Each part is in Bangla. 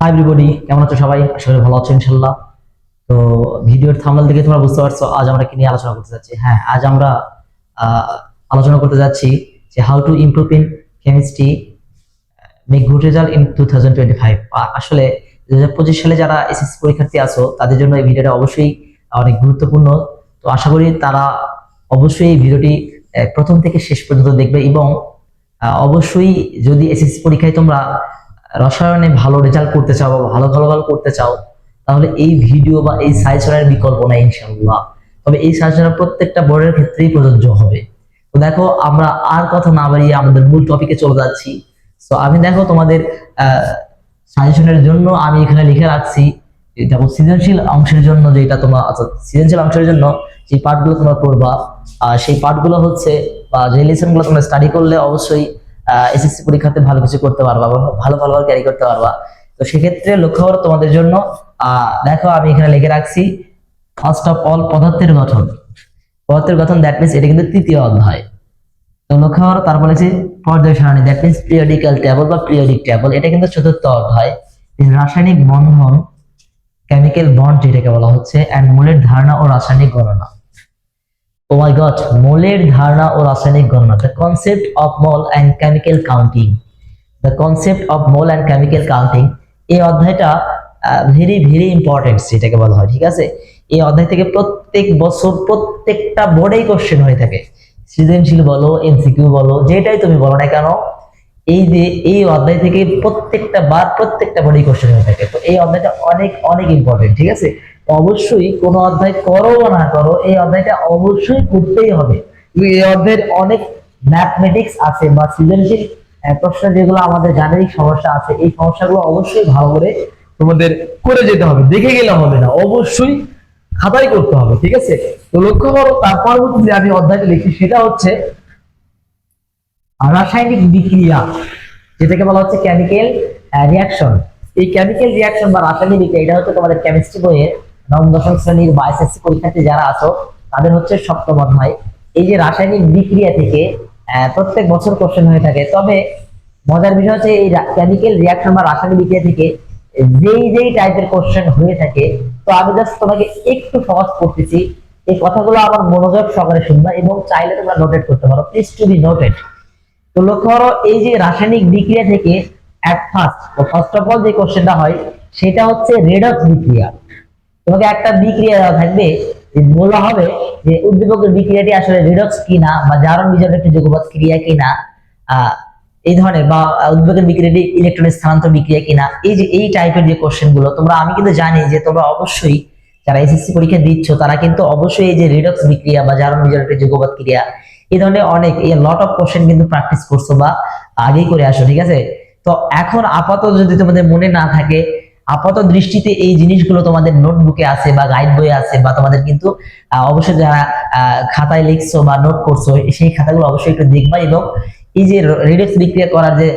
হাই এভরিবডি কেমন আছো সবাই? আশা করি ভালো আছো ইনশাল্লাহ তো ভিডিওর থাম্বনেল দেখে তোমরা বুঝতে পারছ, আজ আমরা কি নিয়ে আলোচনা করতে যাচ্ছি। হ্যাঁ আজ আমরা আলোচনা করতে যাচ্ছি যে how to improve in chemistry make good result in two আসলে দু হাজার পঁচিশ সালে যারা এসএসসি পরীক্ষার্থী আছো, তাদের জন্য এই ভিডিওটা অবশ্যই অনেক গুরুত্বপূর্ণ। তো আশা করি তারা অবশ্যই এই ভিডিওটি প্রথম থেকে শেষ পর্যন্ত দেখবে এবং অবশ্যই যদি এসএসসি পরীক্ষায় তোমরা রসায়নে ভালো রেজাল্ট করতে চাও বা ভালো ভালো ভালো করতে চাও, তাহলে এই ভিডিও বা এই সাজেশনের বিকল্প নাই ইনশাআল্লাহ। তবে এই সাজেশনের প্রত্যেকটা বোর্ডের ক্ষেত্রেই প্রযোজ্য হবে। তো দেখো, আমরা আর কথা না বাড়িয়ে আমাদের মূল টপিকে চলে যাচ্ছি। তো আমি দেখো তোমাদের সাজেশনের জন্য আমি এখানে লিখে রাখছি দেখো সৃজনশীল অংশের জন্য যেটা তোমার অর্থাৎ সৃজনশীল অংশের জন্য যে পার্টগুলো তোমরা পড়বা সেই পার্টগুলো হচ্ছে, বা যে লেসনগুলো তোমরা স্টাডি করলে অবশ্যই এসএসসি পরীক্ষাতে ভালো কিছু করতে পারবা ভালো ভালো ক্যারি করতে পারবা। তো সেক্ষেত্রে লক্ষ্য করো তোমাদের জন্য দেখো আমি এখানে লিখে রাখছি ফার্স্ট অফ অল পদার্থের গঠন। পদার্থের গঠন দ্যাট মিনস এটা কিন্তু তৃতীয় অধ্যায়। তো লক্ষ্য করো, তারপরে যে পর্যায় সারণী দ্যাট মিনস পিরিয়ডিক্যাল টেবল বা পিরিয়ডিক টেবল এটা কিন্তু চতুর্থ অধ্যায়। রাসায়নিক বন্ধন কেমিক্যাল বন্ড যেটাকে বলা হচ্ছে অ্যান্ড মূলের ধারণা ও রাসায়নিক গণনা। কাউন্টিং এই অধ্যায়টা ভেরি ভেরি ইম্পর্টেন্ট বলা হয়, ঠিক আছে? এই অধ্যায় থেকে প্রত্যেক বছর প্রত্যেকটা বোর্ডেই কোশ্চেন হয়ে থাকে। সৃজনশীল বলো এমসিকিউ বলো, যেটাই তুমি বলো না কেন, এই যে, এই অধ্যায় থেকে প্রত্যেকটা বার প্রত্যেকটা বোর্ডেই কোশ্চেন হয়ে থাকে। তো এই অধ্যায়টা অনেক অনেক ইম্পর্টেন্ট ঠিক আছে? অবশ্যই কোনো অধ্যায় করো বা না করো, এই অধ্যায়টা অবশ্যই করতেই হবে। এই অধ্যায়ের অনেক ম্যাথমেটিক্স আছে বা সৃজনশীল প্রশ্ন যেগুলো আমাদের গাণিতিক সমস্যা আছে, এই সমস্যাগুলো অবশ্যই ভালো করে তোমাদের করে যেতে হবে। দেখে গেলে হবে না, অবশ্যই খাতায় করতে হবে, ঠিক আছে? তো লক্ষ্য করো, তার পরবর্তীতে আমি অধ্যায়টা লিখি সেটা হচ্ছে রাসায়নিক বিক্রিয়া, যেটাকে বলা হচ্ছে কেমিক্যাল রিয়াকশন এই কেমিক্যাল রিয়াকশন বা রাসায়নিক বিক্রিয়া, এটা হচ্ছে তোমাদের কেমিস্ট্রি বইয়ের নবম দশম শ্রেণির বা এসএসসি পরীক্ষার্থী যারা আছো, তাদের হচ্ছে সপ্তম অধ্যায় এই যে রাসায়নিক বিক্রিয়া থেকে প্রত্যেক বছর কোশ্চেন হয়ে থাকে। তবে মজার বিষয় হচ্ছে এই কেমিক্যাল রিয়াকশন বা রাসায়নিক বিক্রিয়া থেকে যেই যেই টাইপের কোশ্চেন হয়ে থাকে, তো আমি জাস্ট তোমাকে একটু সহজ করতেছি। এই কথাগুলো আমার মনোযোগ সহকারে শুনবা এবং চাইলে তোমরা নোটেট করতে পারো। প্লিজ টু বি নোটেড তো লক্ষ্য করো, এই যে রাসায়নিক বিক্রিয়া থেকে at first first of all যে কোশ্চেনটা হয়, সেটা হচ্ছে রেডক্স বিক্রিয়া। তোমাকে একটা বিক্রিয়া দেওয়া থাকবে যে বলা হবে যে উদ্দীপকের বিক্রিয়াটি আসলে রিডক্স কিনা বা জারণ বিজারণ একটি যুগপৎ ক্রিয়া কিনা এই ধরনের বা উদ্দীপকের বিক্রিয়াটি ইলেকট্রনিক স্থানান্তর বিক্রিয়া কিনা, এই যে, এই টাইপের যে কোশ্চেনগুলো, তোমরা, আমি কিন্তু জানি যে তোমরা অবশ্যই যারা এসএসসি পরীক্ষা দিচ্ছ, তারা কিন্তু অবশ্যই এই যে রিডক্স বিক্রিয়া বা জারণ বিজারণ যুগপৎ ক্রিয়া, এই ধরনের অনেক, এই লট অফ কোশ্চেন কিন্তু প্র্যাকটিস করছ বা আগেই করে আসো, ঠিক আছে? তো এখন আপাতত যদি তোমাদের মনে না থাকে আপাত দৃষ্টিতে এই জিনিসগুলো তোমাদের নোটবুকে আছে বা গাইড বইয়ে আছে বা তোমাদের কিন্তু অবশ্যই যারা খাতায় লিখছো বা নোট করছ, সেই খাতাগুলো অবশ্যই একটু দেখবা এবং এই যে রিডক্স বিক্রিয়া করার যে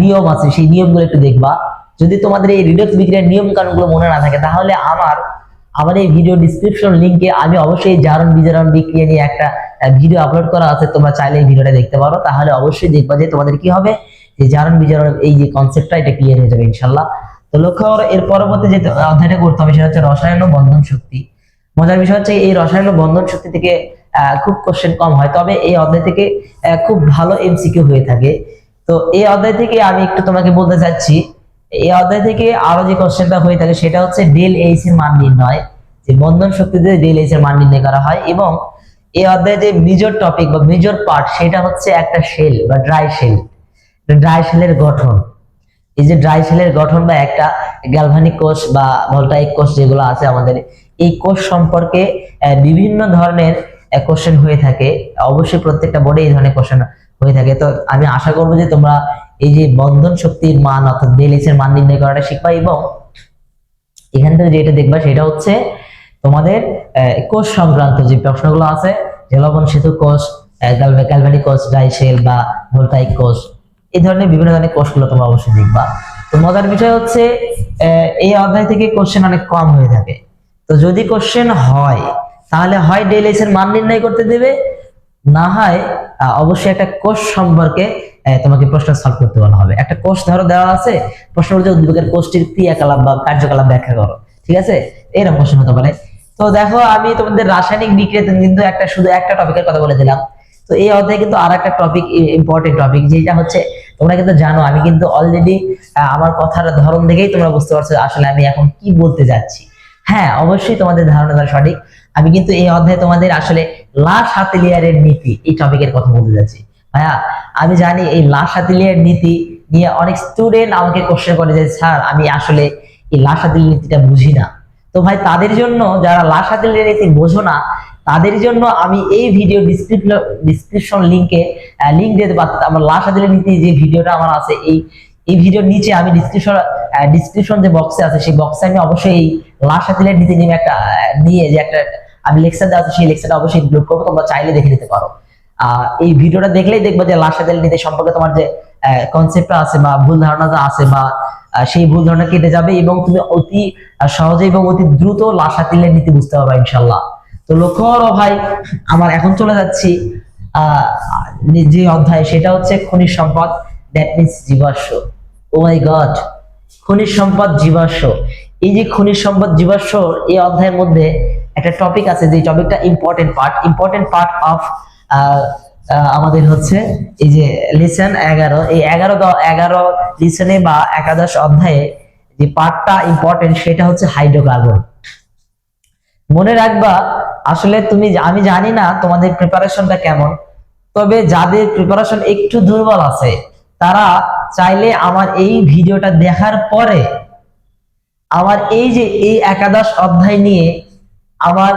নিয়ম আছে, সেই নিয়মগুলো একটু দেখবা। যদি তোমাদের এই রিডক্স বিক্রিয়ার নিয়ম কানুনগুলো মনে না থাকে, তাহলে আমার আমার এই ভিডিও ডিসক্রিপশন লিংকে আমি অবশ্যই জারণ বিজারণ বিক্রিয়া নিয়ে একটা ভিডিও আপলোড করা আছে, তোমরা চাইলে এই ভিডিওটা দেখতে পারো। তাহলে অবশ্যই দেখবা যে তোমাদের কি হবে, যে জারণ বিজারণ এই যে কনসেপ্টটা এটা ক্লিয়ার হয়ে যাবে ইনশাল্লাহ তো লক্ষ্য করো, এর পরবর্তী যে অধ্যায়টা করতে হবে, সেটা হচ্ছে রসায়ন ও বন্ধন শক্তি। মজার বিষয় হচ্ছে, এই রসায়ন ও বন্ধন শক্তি থেকে খুব কোশ্চেন কম হয়, তবে এই অধ্যায় থেকে খুব ভালো এমসিকিউ হয়ে থাকে। তো এই অধ্যায় থেকে আমি একটু তোমাকে বলতে চাচ্ছি, এই অধ্যায় থেকে আরও যে কোশ্চেনটা হয়ে থাকে, সেটা হচ্ছে ডেল এইচ এর মান নির্ণয়, যে বন্ধন শক্তিতে ডেল এইচ এর মান নির্ণয় করা হয়, এবং এই অধ্যায়ে যে মেজর টপিক বা মেজর পার্ট সেটা হচ্ছে একটা শেল বা ড্রাই শেল ড্রাই শেলের গঠন। এই যে ড্রাই সেলের গঠন বা একটা গ্যালভানিক কোষ বা ভোল্টাইক কোষ যেগুলো আছে আমাদের, এই কোষ সম্পর্কে বিভিন্ন ধরনের কোশ্চেন হয়ে থাকে। অবশ্যই প্রত্যেকটা বোর্ডে এই ধরনের কোশ্চেন হয়ে থাকে। তো আমি আশা করব যে তোমরা এই যে বন্ধন শক্তির মান, অর্থাৎ বেলিস এর মান নির্ণয় করাটা শিখবা এবং এখান থেকে যেটা দেখবা সেটা হচ্ছে তোমাদের কোষ সংক্রান্ত যে প্রশ্নগুলো আছে, যে লবণ সেতু কোষ ক্যালভানিক কোষ ডাইসেল বা ভোল্টাইক কোষ এই ধরনের বিভিন্ন ধরনের কোষগুলো তোমরা অবশ্যই দেখবা। তো মজার বিষয় হচ্ছে এই অধ্যায় থেকে কোশ্চেন অনেক কম হয়ে থাকে। তো যদি কোশ্চেন হয়, তাহলে হয় ডেলিস এর মান নির্ণয় করতে দেবে, না হয় অবশ্যই একটা কোষ সম্পর্কে তোমাকে প্রশ্ন সলভ করতে বলা হবে। একটা কোষ ধরো দেওয়া আছে, প্রশ্ন হচ্ছে উদ্ভিদের কোষটির ক্রিয়াকলাপ বা কার্যকলাপ ব্যাখ্যা করো, ঠিক আছে? এরকম প্রশ্ন হতে পারে। তো দেখো, আমি তোমাদের রাসায়নিক বিক্রিয়াতে কিন্তু একটা, শুধু একটা টপিকের কথা বলে দিলাম। তো এই অধ্যায়ে কিন্তু আর একটা টপিক ইম্পর্টেন্ট টপিক যেটা হচ্ছে তোমরা কিন্তু জানো, আমি কিন্তু অলরেডি আমার কথার ধরন দেখেই তোমরা বুঝতে পারছ আসলে আমি এখন কি বলতে যাচ্ছি। হ্যাঁ অবশ্যই তোমাদের ধারণাটা সঠিক। আমি কিন্তু এই অধ্যায়ে তোমাদের আসলে লাশ হাতেলিয়ারের নীতি এই টপিকের কথা বলতে যাচ্ছি। ভাইয়া, আমি জানি এই লাশ হাতেলিয়ার নীতি নিয়ে অনেক স্টুডেন্ট আমাকে কোশ্চেন করে যে, স্যার, আমি আসলে এই লাশ হাতেলিয়ার নীতিটা বুঝি না। তো ভাই, তাদের জন্য যারা লাশ হাতেলিয়ার নীতি বোঝো না, তাদের জন্য আমি এই ভিডিও ডিসক্রিপশন লিংকে লিংক দেবো। অর্থাৎ আমার লাশ হাতেলিয়ার নীতি যে ভিডিওটা আমার আছে, এই এই ভিডিওর নিচে আমি ডিসক্রিপশন ডিসক্রিপশন যে বক্সে আছে, সেই বক্সে আমি অবশ্যই এই লাশ হাতিলের নীতি নিয়ে একটা নিয়ে যে একটা, আমি লেকচার দেওয়া আছে, সেই লেকচারটা অবশ্যই ইনক্লুড করব। তোমরা চাইলে দেখে নিতে পারো। এই ভিডিওটা দেখলেই দেখবে যে লাশ হাতিলের নীতি সম্পর্কে তোমার যে কনসেপ্টটা আছে বা ভুল ধারণাটা আছে বা সেই ভুল ধারণা কেটে যাবে এবং তুমি অতি সহজে এবং অতি দ্রুত লাশা হাতিলের নীতি বুঝতে পারবে ইনশাল্লাহ তো লক্ষ্য করো ভাই, আমার এখন চলে যাচ্ছি যে অধ্যায়, সেটা হচ্ছে খনিজ সম্পদ দ্যাট মিনস জীবাশ্ম। ও মাই গড খনিজ সম্পদ, জীবাশ্ম। এই যে খনিজ সম্পদ, জীবাশ্ম, এই অধ্যায়ের মধ্যে একটা টপিক আছে, যে টপিকটা important part important part of আমাদের হচ্ছে এই যে লিসন এগারো, এই এগারো এগারো লিসনে বা একাদশ অধ্যায়ে যে পার্টটা ইম্পর্টেন্ট সেটা হচ্ছে হাইড্রোকার্বন। মনে রাখবা, আসলে তুমি আমি জানি না তোমাদের প্রিপারেশনটা কেমন, তবে যাদের প্রিপারেশন একটু দুর্বল আছে, তারা চাইলে আমার এই ভিডিওটা দেখার পরে, আমার এই যে এই একাদশ অধ্যায় নিয়ে আমার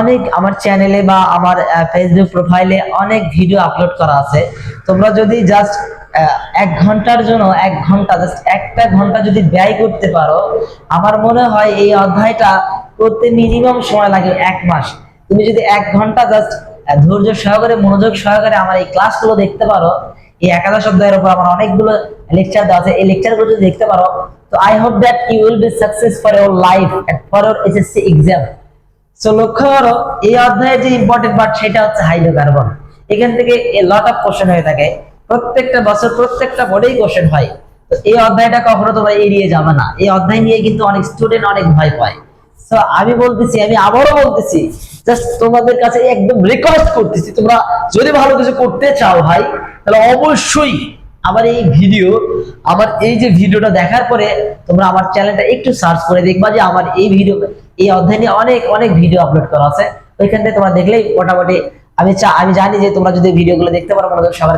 অনেক আমার চ্যানেলে বা আমার ফেসবুক প্রোফাইলে অনেক ভিডিও আপলোড করা আছে। তোমরা যদি জাস্ট এক ঘণ্টার জন্য এক ঘণ্টা জাস্ট একটা ঘণ্টা যদি ব্যয় করতে পারো, আমার মনে হয় এই অধ্যায়টা করতে মিনিমাম সময় লাগে এক মাস। তুমি যদি এক ঘণ্টা জাস্ট ধৈর্য সহকারে, মনোযোগ সহকারে আমার এই ক্লাসগুলো দেখতে পারো, এই একাদশ অধ্যায়ের উপর আমার অনেকগুলো লেকচার দেওয়া আছে। এই লেকচারগুলো যদি দেখতে পারো, তো I hope that you will be success for your life for your SSC exam so লক্ষ্য করো, এই অধ্যায়ের যে ইম্পর্টেন্ট পার্ট সেটা হচ্ছে হাইড্রোকার্বন এখান থেকে লট অফ কোশ্চেন হয়ে থাকে। প্রত্যেকটা বছর প্রত্যেকটা বোর্ডেই কোশ্চেন হয়। তো এই অধ্যায়টা কখনো তোমরা এড়িয়ে যাবে না। এই অধ্যায় নিয়ে কিন্তু অনেক স্টুডেন্ট অনেক ভয় পায়। তো আমি বলতেছি, আমি আবারও বলতেছি জাস্ট তোমাদের কাছে একদম রিকোয়েস্ট করতেছি। তোমরা যদি ভালো কিছু করতে চাও ভাই, তাহলে অবশ্যই আমার এই ভিডিও আমার এই যে ভিডিওটা দেখার পরে তোমরা আমার চ্যানেলটা একটু সার্চ করে দেখবা যে আমার এই ভিডিও এই অধ্যায় নিয়ে অনেক অনেক ভিডিও আপলোড করা আছে। ওইখান থেকে তোমরা দেখলেই মোটামুটি আমি আমি জানি যে তোমরা যদি ভিডিওগুলো দেখতে পারো মনোযোগ সবার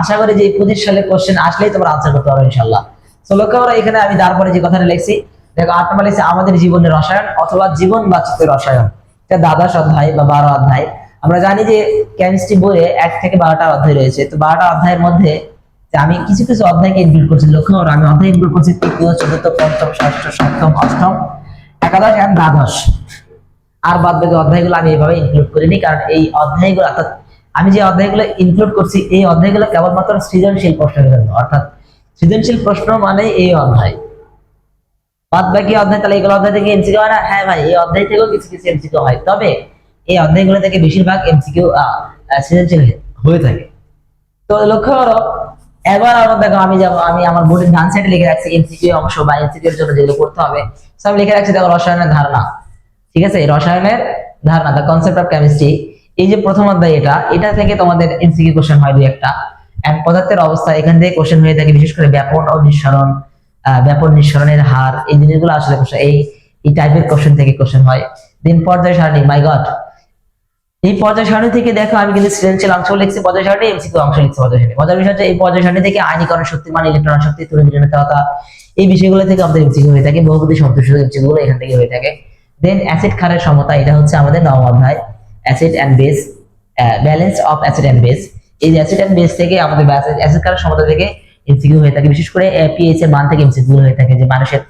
আশা করি যে পঁচিশ সালের কোশ্চেন আসলেই তোমরা আনসার করতে পারো ইনশাল্লাহ তো লক্ষ্য করো, এখানে আমি তারপরে যে কথাটা লিখছি, দেখো, আট নম্বর লিখছি, আমাদের জীবনের রসায়ন অথবা জীবন বাঁচিত রসায়ন। এটা দ্বাদশ অধ্যায় বা বারো অধ্যায়। আমরা জানি যে কেমিস্ট্রি বইয়ে এক থেকে বারোটা অধ্যায় রয়েছে। তো বারোটা অধ্যায়ের মধ্যে আমি কিছু কিছু অধ্যায়কে ইনক্লুড করছি লক্ষ্য আমি অধ্যায় ইনক্লুড করছি, তৃতীয়, চতুর্থ, পঞ্চম, ষষ্ঠ, সপ্তম, অষ্টম, একাদশ এবং দ্বাদশ। আর বাদ বাকি অধ্যায়গুলো আমি এইভাবে ইনক্লুড করিনি, কারণ এই অধ্যায়গুলো, অর্থাৎ আমি যে অধ্যায়গুলো ইনক্লুড করছি, এই অধ্যায়গুলো কেবলমাত্র সৃজনশীল প্রশ্নের জন্য অর্থাৎ সৃজনশীল প্রশ্ন মানে এই অধ্যায়। বাদ বাকি অধ্যায়, তাহলে এগুলো অধ্যায় থেকে এমসিকিউ হয় না? হ্যাঁ ভাই, এই অধ্যায় থেকেও কিছু কিছু এমসিকিউ হয়। তবে এই অধ্যায়গুলো থেকে বেশিরভাগ এমসিকিউ সৃজনশীল হয়ে থাকে। তো লক্ষ্য করো এবার আমরা দেখো, আমি যাব, আমি আমার বোর্ডের ডান সাইডে লিখে রাখছি এমসিকিউ অংশ বা এমসিকিউ এর জন্য যেগুলো করতে হবে, সব লিখে রাখছি দেখো রসায়নের ধারণা। ঠিক আছে? রসায়নের ধারণা দ্য কনসেপ্ট অফ কেমিস্ট্রি এই যে প্রথম অধ্যায় এটা এটা থেকে তোমাদের এমসিকিউ কোশ্চেন হয় দুই একটা। এন্ড পদার্থের অবস্থা, এখান থেকে কোশ্চেন হয়ে থাকে বিশেষ করে ব্যাপন ও নিঃসরণ ব্যাপন নিঃসরণের হার, এই জিনিসগুলো আসলে এই এই টাইপের কোশ্চেন থেকে কোশ্চেন হয়। দিন পর্যায় সারণী মাই গড এই পর্যায় সারণী থেকে দেখো, আমি কিন্তু সৃজনশীল অংশ লিখছি পর্যায় সারণী এমসিকিউ অংশ লিখছি পর্যায় সারণী মজার বিষয় হচ্ছে এই পর্যায় সারণী থেকে আইনীকরণ শক্তিমান ইলেকট্রন শক্তি তুলে নির্ণয়তা এই বিষয়গুলো থেকে আমাদের এমসিকিউ হয়ে থাকে, বহুপদী সন্তুষ্ট এমসিকিউ গুলো এখান থেকে হয়ে থাকে। দেন অ্যাসিড ক্ষারের সমতা, এটা হচ্ছে আমাদের নবম অধ্যায়। Acid and base balance of acid and base এই অ্যাসিড এন্ড বেস থেকে আমাদের অ্যাসিড ক্ষারের সমতা থেকে এমসিকিউ হয়ে থাকে, বিশেষ করে পিএইচ এর মান থেকে এমসিকিউ হয়ে থাকে। যে মানুষের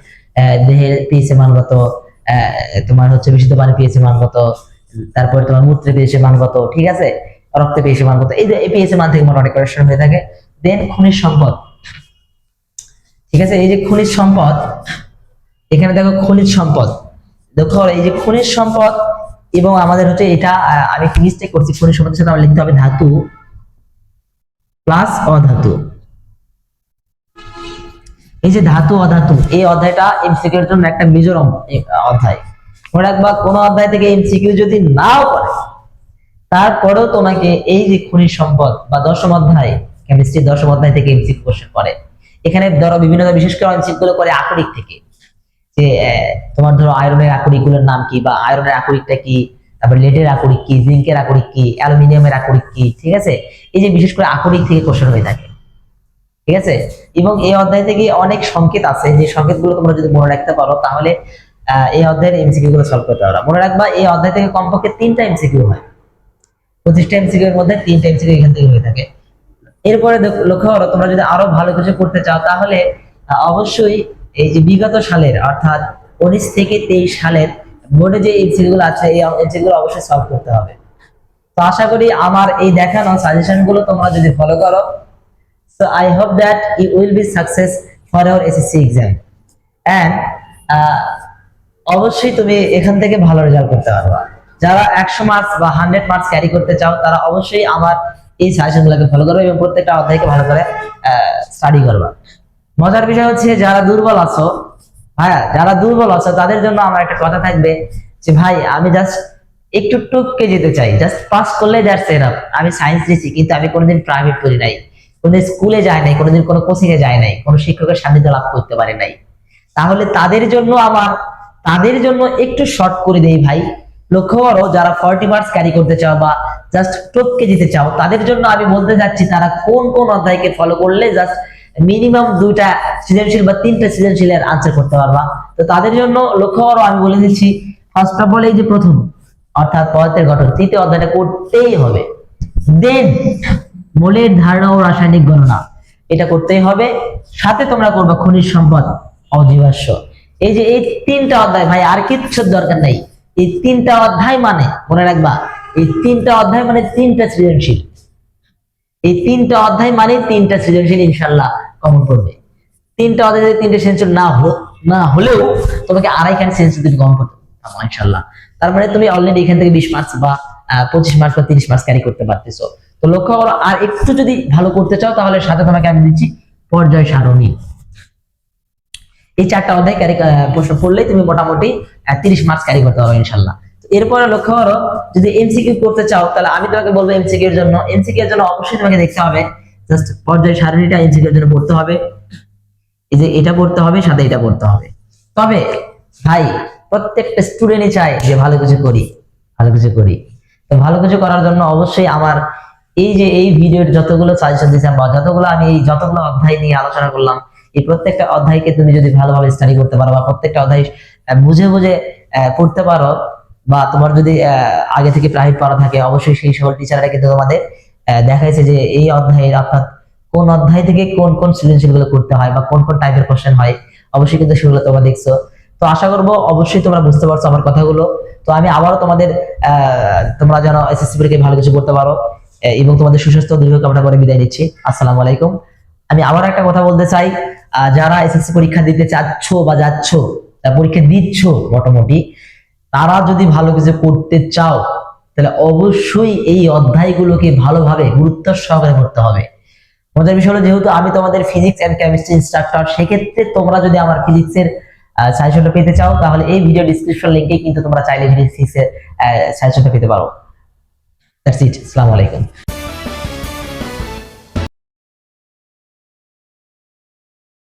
দেহের পিএইচ এর মান কত তোমার হচ্ছে বিশুদ্ধ পানি পিএইচ এর মান কত তারপরে তোমার মূত্রে এর মান কত ঠিক আছে? রক্তে এর মান কত এই যে এর মান থেকে মোটামুটি কোয়েশ্চেন হয়ে থাকে। দেন খনিজ সম্পদ। ঠিক আছে? এই যে খনিজ সম্পদ, এখানে দেখো খনিজ সম্পদ। দেখো, এই যে খনিজ সম্পদ এবং আমাদের হচ্ছে এটা আমি মিস্টেক করছি খনিজ সম্পদের সাথে, আমার লিখতে হবে ধাতু প্লাস অধাতু। এই যে ধাতু অধাতু এই অধ্যায়টা এমসিকিউ এর জন্য একটা মেজর অধ্যায়। মনে রাখবা কোন অধ্যায় থেকে এমসিকিউ যদি নাও তারপরেও তোমাকে এই যে খনিজ সম্পদ বা দশম অধ্যায় কেমিস্ট্রি দশম অধ্যায় থেকে এমসিকিউ কোশ্চেন করে এখানে ধরো বিভিন্ন বিশেষ করে এমসিকিউ গুলো করে আকরিক থেকে। যে তোমার ধরো আয়রনের আকরিকগুলোর নাম কি বা আয়রনের আকরিকটা কি, তারপর লেডের আকরিক কি জিঙ্কের আকরিক কি, অ্যালুমিনিয়ামের আকরিক কি, ঠিক আছে? এই যে বিশেষ করে আকরিক থেকে কোশ্চেন হয়ে থাকে। ঠিক আছে? এবং এই অধ্যায় থেকে অনেক সংকেত আছে। যে সংকেতগুলো তোমরা যদি মনে রাখতে পারো, তাহলে এই অধ্যায়ের এমসিকিউ গুলো সলভ করতে পারো মনে রাখবা, এই অধ্যায় থেকে কমপক্ষে তিনটা এমসিকিউ হয়। পঁচিশটা এমসিকিউ এর মধ্যে তিনটা এমসিকিউ এখান থেকে হয়ে থাকে। এরপরে লক্ষ্য করো, তোমরা যদি আরও ভালো কিছু করতে চাও, তাহলে অবশ্যই এই যে বিগত সালের, অর্থাৎ উনিশ থেকে তেইশ সালের বোর্ডে যে এমসিকিউ গুলো আছে, এই এমসিকিউ গুলো অবশ্যই সলভ করতে হবে। তো আশা করি আমার এই দেখানো সাজেশনগুলো তোমরা যদি ফলো করো। So, I hope that you will be success for your SSC exam. And অবশ্যই তুমি এখান থেকে ভালো রেজাল্ট করতে পারবা। যারা একশো মার্কস বা হান্ড্রেড মার্কস ক্যারি করতে চাও, তারা অবশ্যই আমার এই সাজেশন গুলোকে ফলো করবে এবং প্রত্যেকটা অধ্যায়কে ভালো করে স্টাডি করবা। মজার বিষয় হচ্ছে যারা দুর্বল আছো হ্যাঁ যারা দুর্বল আছো, তাদের জন্য আমার একটা কথা থাকবে যে, ভাই, আমি জাস্ট একটু টুককে যেতে চাই। জাস্ট পাস করলে দ্যাটস এনাফ আমি সায়েন্স নিয়েছি কিন্তু আমি কোনোদিন প্রাইভেট করি নাই। কোনোদিন স্কুলে যায় নাই, কোনোদিন কোনো কোচিং এ যায় নাই, কোনো শিক্ষকের সান্নিধ্য লাভ করতে পারে নাই। তাহলে তাদের জন্য আমার তাদের জন্য একটু শর্ট করে দেই ভাই। লক্ষ্য করো, যারা ফর্টি মার্কস ক্যারি করতে চাও বা জাস্ট টপকে দিতে চাও, তাদের জন্য আমি বলতে যাচ্ছি তারা কোন কোন অধ্যায়কে ফলো করলে জাস্ট মিনিমাম দুইটা সৃজনশীল বা তিনটা সৃজনশীলের আনসার করতে পারবা। তো তাদের জন্য লক্ষ্য করো, আমি বলে দিচ্ছি ফার্স্ট অফ অল এই যে প্রথম, অর্থাৎ পদার্থের গঠন, তৃতীয় অধ্যায়টা করতেই হবে। দেন মোলের ধারণা ও রাসায়নিক গণনা, এটা করতেই হবে। সাথে তোমরা করবে খনিজ সম্পদ অজীবাশ্য এই যে এই তিনটা অধ্যায়, ভাই, আর কিচ্ছু দরকার নাই। এই তিনটা অধ্যায় মানে মনে রাখবা, এই তিনটা অধ্যায় মানে তিনটা সৃজনশীল। এই তিনটা অধ্যায় মানে তিনটা সৃজনশীল ইনশাল্লাহ কমন করবে। তিনটা অধ্যায় যদি তিনটা সৃজনশীল না না হলেও তোমাকে আড়াইখান সৃজনশীল তুমি কমন করতে পারব ইনশাল্লাহ তার মানে তুমি অলরেডি এখান থেকে বিশ মার্কস বা পঁচিশ মার্কস বা তিরিশ মার্কস ক্যারি করতে পারতেছো। তো লক্ষ্য করো, আর একটু যদি ভালো করতে চাও, তাহলে সাথে তোমাকে আমি দিচ্ছি পর্যায় সারণী। এই চারটা অধ্যায় ক্যারি প্রশ্ন পড়লেই তুমি মোটামুটি তিরিশ মার্কস ক্যারি করতে পারো ইনশাল্লাহ এরপরে লক্ষ্য করো, যদি এমসিকিউ করতে চাও, তাহলে আমি তোমাকে বলব এমসিকিউ এর জন্য। এমসিকিউ এর জন্য অবশ্যই তোমাকে দেখতে হবে জাস্ট পর্যায় সারণীটা এমসিকিউ এর জন্য পড়তে হবে। এই যে এটা পড়তে হবে, সাথে এটা পড়তে হবে। তবে ভাই, প্রত্যেকটা স্টুডেন্টই চায় যে ভালো কিছু করি, ভালো কিছু করি। তো ভালো কিছু করার জন্য অবশ্যই আমার এই যে এই ভিডিওর যতগুলো সাজেশন দিয়েছিলাম বা যতগুলো আমি এই যতগুলো অধ্যায় নিয়ে আলোচনা করলাম এই প্রত্যেকটা অধ্যায়কে তুমি যদি ভালোভাবে স্টাডি করতে পারো বা প্রত্যেকটা অধ্যায় বুঝে বুঝে পড়তে পারো বা তোমার যদি আগে থেকে প্রাইভেট পড়া থাকে, অবশ্যই সেই সকল টিচাররা কিন্তু তোমাদের দেখাইছে যে এই অধ্যায়ের অর্থাৎ কোন অধ্যায় থেকে কোন কোন সৃজনশীলগুলো করতে হয় বা কোন কোন টাইপের কোশ্চেন হয়, অবশ্যই কিন্তু সেগুলো তোমরা দেখছ। তো আশা করব অবশ্যই তোমরা বুঝতে পারছ আমার কথাগুলো। তো আমি আবারও তোমাদের তোমরা যেন এসএসসি পরীক্ষায় ভালো কিছু করতে পারো এবং তোমাদের সুস্বাস্থ্য, দীর্ঘ কামনা করে বিদায় নিচ্ছি। আসসালামু আলাইকুম। আমি আবার একটা কথা বলতে চাই। যারা এসএসসি পরীক্ষা দিতে চাচ্ছ বা যাচ্ছ পরীক্ষা দিচ্ছ মোটামুটি, তারা যদি ভালো কিছু করতে চাও, তাহলে অবশ্যই এই অধ্যায়গুলোকে ভালোভাবে গুরুত্ব সহকারে করতে হবে। মজার বিষয় হলো, যেহেতু আমি তোমাদের ফিজিক্স এন্ড কেমিস্ট্রি ইনস্ট্রাক্টর সেক্ষেত্রে তোমরা যদি আমার ফিজিক্সের সাজেশনটা পেতে চাও, তাহলে এই ভিডিও ডিসক্রিপশন লিঙ্কে কিন্তু তোমরা চাইলে ফিজিক্সের সাজেশনটা পেতে পারো। দ্যাটস ইট আসসালামু আলাইকুম